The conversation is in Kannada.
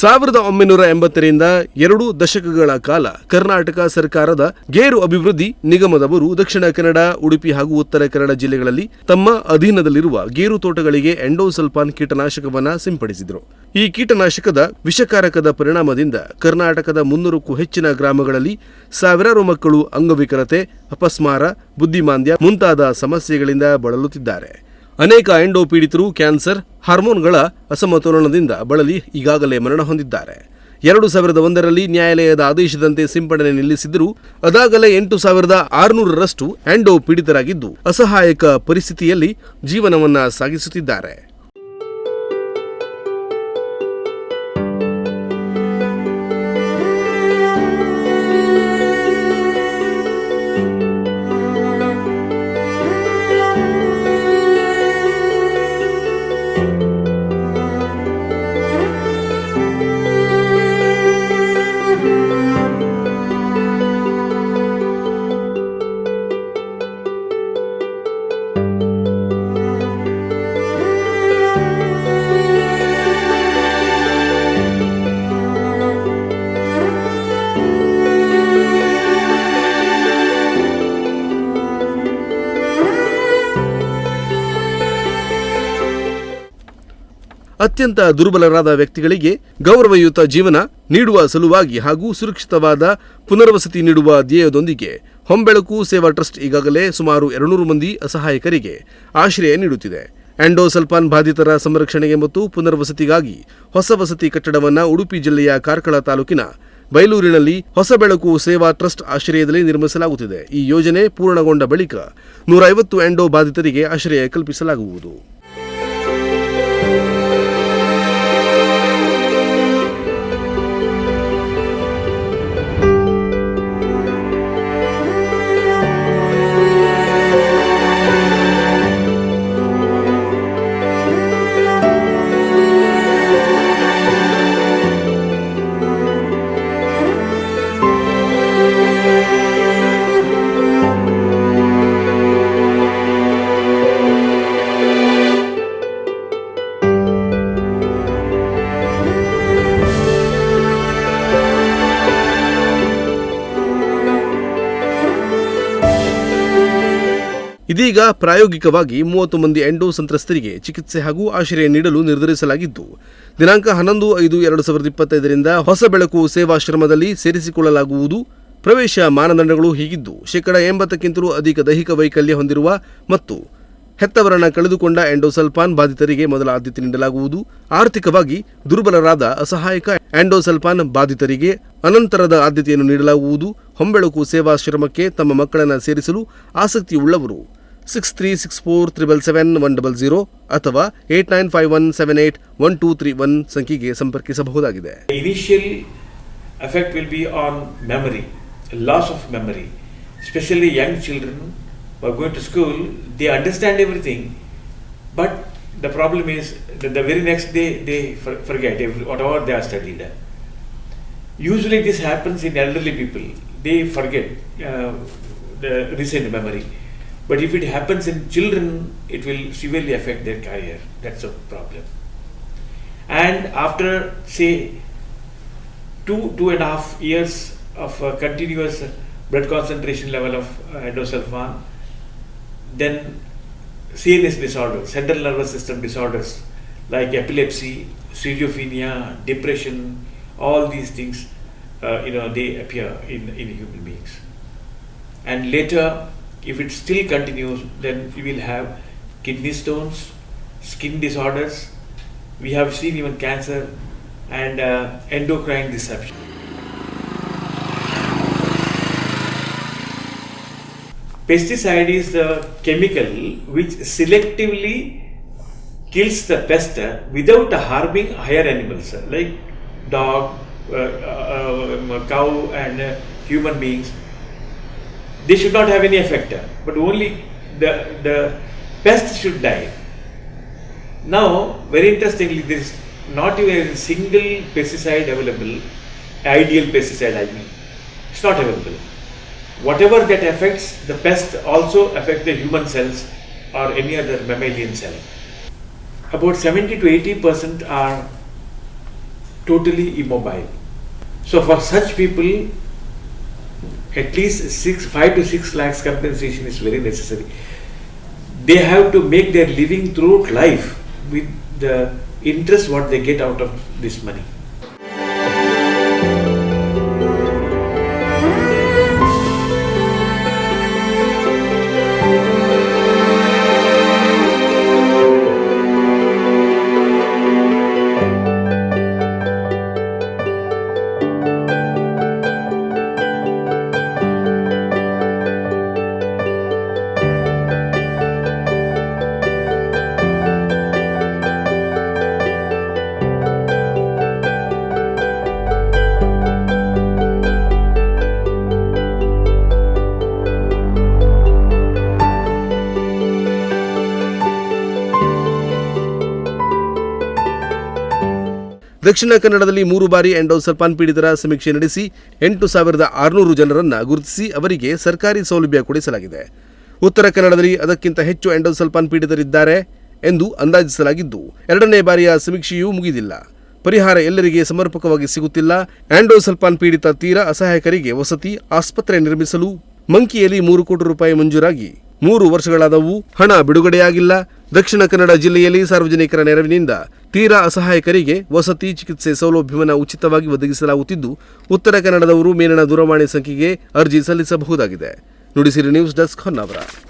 ಸಾವಿರದ ಒಂಬೈನೂರ ಎಂಬತ್ತರಿಂದ ಎರಡು ದಶಕಗಳ ಕಾಲ ಕರ್ನಾಟಕ ಸರ್ಕಾರದ ಗೇರು ಅಭಿವೃದ್ಧಿ ನಿಗಮದವರು ದಕ್ಷಿಣ ಕನ್ನಡ, ಉಡುಪಿ ಹಾಗೂ ಉತ್ತರ ಕನ್ನಡ ಜಿಲ್ಲೆಗಳಲ್ಲಿ ತಮ್ಮ ಅಧೀನದಲ್ಲಿರುವ ಗೇರು ತೋಟಗಳಿಗೆ ಎಂಡೋಸಲ್ಫಾನ್ ಕೀಟನಾಶಕವನ್ನ ಸಿಂಪಡಿಸಿದರು. ಈ ಕೀಟನಾಶಕದ ವಿಷಕಾರಕದ ಪರಿಣಾಮದಿಂದ ಕರ್ನಾಟಕದ ಮುನ್ನೂರಕ್ಕೂ ಹೆಚ್ಚಿನ ಗ್ರಾಮಗಳಲ್ಲಿ ಸಾವಿರಾರು ಮಕ್ಕಳು ಅಂಗವಿಕಲತೆ ಅಪಸ್ಮಾರ, ಬುದ್ಧಿಮಾಂದ್ಯ ಮುಂತಾದ ಸಮಸ್ಯೆಗಳಿಂದ ಬಳಲುತ್ತಿದ್ದಾರೆ. ಅನೇಕ ಎಂಡೋ ಪೀಡಿತರು ಕ್ಯಾನ್ಸರ್, ಹಾರ್ಮೋನ್ಗಳ ಅಸಮತೋಲನದಿಂದ ಬಳಲಿ ಈಗಾಗಲೇ ಮರಣ ಹೊಂದಿದ್ದಾರೆ. ಎರಡು ಸಾವಿರದ ಒಂದರಲ್ಲಿ ನ್ಯಾಯಾಲಯದ ಆದೇಶದಂತೆ ಸಿಂಪಡಣೆ ನಿಲ್ಲಿಸಿದ್ದರೂ, ಅದಾಗಲೇ ಎಂಟು ಸಾವಿರದ ಆರುನೂರರಷ್ಟು ಆ್ಯಂಡೋ ಪೀಡಿತರಾಗಿದ್ದು ಅಸಹಾಯಕ ಪರಿಸ್ಥಿತಿಯಲ್ಲಿ ಜೀವನವನ್ನ ಸಾಗಿಸುತ್ತಿದ್ದಾರೆ. ಅತ್ಯಂತ ದುರ್ಬಲರಾದ ವ್ಯಕ್ತಿಗಳಿಗೆ ಗೌರವಯುತ ಜೀವನ ನೀಡುವ ಸಲುವಾಗಿ ಹಾಗೂ ಸುರಕ್ಷಿತವಾದ ಪುನರ್ವಸತಿ ನೀಡುವ ಧ್ಯೇಯದೊಂದಿಗೆ ಹೊಂಬೆಳಕು ಸೇವಾ ಟ್ರಸ್ಟ್ ಈಗಾಗಲೇ ಸುಮಾರು ಎರಡುನೂರು ಮಂದಿ ಅಸಹಾಯಕರಿಗೆ ಆಶ್ರಯ ನೀಡುತ್ತಿದೆ. ಆಂಡೋಸಲ್ಪಾನ್ ಬಾಧಿತರ ಸಂರಕ್ಷಣೆಗೆ ಮತ್ತು ಪುನರ್ವಸತಿಗಾಗಿ ಹೊಸ ವಸತಿ ಕಟ್ಟಡವನ್ನು ಉಡುಪಿ ಜಿಲ್ಲೆಯ ಕಾರ್ಕಳ ತಾಲೂಕಿನ ಬೈಲೂರಿನಲ್ಲಿ ಹೊಸ ಬೆಳಕು ಸೇವಾ ಟ್ರಸ್ಟ್ ಆಶ್ರಯದಲ್ಲಿ ನಿರ್ಮಿಸಲಾಗುತ್ತಿದೆ. ಈ ಯೋಜನೆ ಪೂರ್ಣಗೊಂಡ ಬಳಿಕ ನೂರ ಐವತ್ತು ಎಂಡೋ ಬಾಧಿತರಿಗೆ ಆಶ್ರಯ ಕಲ್ಪಿಸಲಾಗುವುದು. ಇದೀಗ ಪ್ರಾಯೋಗಿಕವಾಗಿ ಮೂವತ್ತು ಮಂದಿ ಎಂಡೋ ಸಂತ್ರಸ್ತರಿಗೆ ಚಿಕಿತ್ಸೆ ಹಾಗೂ ಆಶ್ರಯ ನೀಡಲು ನಿರ್ಧರಿಸಲಾಗಿದ್ದು, ದಿನಾಂಕ ಹನ್ನೊಂದು ಐದು ಎರಡು ಸಾವಿರದ ಇಪ್ಪತ್ತೈದರಿಂದ ಹೊಸ ಬೆಳಕು ಸೇವಾಶ್ರಮದಲ್ಲಿ ಸೇರಿಸಿಕೊಳ್ಳಲಾಗುವುದು. ಪ್ರವೇಶ ಮಾನದಂಡಗಳು ಹೀಗಿದ್ದು, ಶೇಕಡ ಎಂಬತ್ತಕ್ಕಿಂತಲೂ ಅಧಿಕ ದೈಹಿಕ ವೈಕಲ್ಯ ಹೊಂದಿರುವ ಮತ್ತು ಹೆತ್ತವರನ್ನ ಕಳೆದುಕೊಂಡ ಎಂಡೋಸಲ್ಪಾನ್ ಬಾಧಿತರಿಗೆ ಮೊದಲ ಆದ್ಯತೆ ನೀಡಲಾಗುವುದು. ಆರ್ಥಿಕವಾಗಿ ದುರ್ಬಲರಾದ ಅಸಹಾಯಕ ಎಂಡೋಸಲ್ಪಾನ್ ಬಾಧಿತರಿಗೆ ಅನಂತರದ ಆದ್ಯತೆಯನ್ನು ನೀಡಲಾಗುವುದು. ಹೊಂಬೆಳಕು ಸೇವಾಶ್ರಮಕ್ಕೆ ತಮ್ಮ ಮಕ್ಕಳನ್ನು ಸೇರಿಸಲು ಆಸಕ್ತಿಯುಳ್ಳವರು. Six three six four triple seven one double zero ಅಥವಾ eight nine five one seven eight one two three one ಸಂಖ್ಯೆಗೆ ಸಂಪರ್ಕಿಸಬಹುದಾಗಿದೆ. Initial effect will be on memory loss of memory specially young children going to school they understand everything but the problem is the very next day they forget every whatever they are studied usually this happens in elderly people they forget the recent memory But if it happens in children, it will severely affect their career. That's a problem. And after, say, two two and a half years of uh, continuous blood concentration level of uh, endosulfan, then CNS disorders, central nervous system disorders like epilepsy, schizophrenia, depression, all these things, uh, you know, they appear in, in human beings. And later, if it still continues, then we will have kidney stones, skin disorders. We have seen even cancer and uh, endocrine disruption. Pesticide is the chemical which selectively kills the pest uh, without harming higher animals uh, like dog, uh, uh, um, cow, and uh, human beings. They should not have any effect, but only the the pest should die. Now, very interestingly, there is not even a single pesticide available, ideal pesticide I mean, it's not available. Whatever that affects the pest also affect the human cells or any other mammalian cell. About 70 to 80 percent are totally immobile. So for such people, at least six, five to six lakhs compensation is very necessary. They have to make their living throughout life with the interest what they get out of this money. ದಕ್ಷಿಣ ಕನ್ನಡದಲ್ಲಿ ಮೂರು ಬಾರಿ ಎಂಡೋಸಲ್ಫಾನ್ ಪೀಡಿತರ ಸಮೀಕ್ಷೆ ನಡೆಸಿ ಎಂಟು ಸಾವಿರದ ಆರುನೂರು ಜನರನ್ನು ಗುರುತಿಸಿ ಅವರಿಗೆ ಸರ್ಕಾರಿ ಸೌಲಭ್ಯ ಕೊಡಿಸಲಾಗಿದೆ. ಉತ್ತರ ಕನ್ನಡದಲ್ಲಿ ಅದಕ್ಕಿಂತ ಹೆಚ್ಚು ಎಂಡೋಸಲ್ಫಾನ್ ಪೀಡಿತರಿದ್ದಾರೆ ಎಂದು ಅಂದಾಜಿಸಲಾಗಿದ್ದು, ಎರಡನೇ ಬಾರಿಯ ಸಮೀಕ್ಷೆಯೂ ಮುಗಿದಿಲ್ಲ. ಪರಿಹಾರ ಎಲ್ಲರಿಗೆ ಸಮರ್ಪಕವಾಗಿ ಸಿಗುತ್ತಿಲ್ಲ. ಆಂಡೋಸಲ್ಫಾನ್ ಪೀಡಿತ ತೀರಾ ಅಸಹಾಯಕರಿಗೆ ವಸತಿ ಆಸ್ಪತ್ರೆ ನಿರ್ಮಿಸಲು ಮಂಕಿಯಲ್ಲಿ ಮೂರು ಕೋಟಿ ರೂಪಾಯಿ ಮಂಜೂರಾಗಿ. ಮೂರು ವರ್ಷಗಳಾದವು ಹಣ ಬಿಡುಗಡೆಯಾಗಿಲ್ಲ. ದಕ್ಷಿಣ ಕನ್ನಡ ಜಿಲ್ಲೆಯಲ್ಲಿ ಸಾರ್ವಜನಿಕರ ನೆರವಿನಿಂದ ತೀರಾ ಅಸಹಾಯಕರಿಗೆ ವಸತಿ ಚಿಕಿತ್ಸೆ ಸೌಲಭ್ಯವನ್ನು ಉಚಿತವಾಗಿ ಒದಗಿಸಲಾಗುತ್ತಿದ್ದು, ಉತ್ತರ ಕನ್ನಡದವರು ಮೇಲಿನ ದೂರವಾಣಿ ಸಂಖ್ಯೆಗೆ ಅರ್ಜಿ ಸಲ್ಲಿಸಬಹುದಾಗಿದೆ. Nudisiri news desk Honnavar.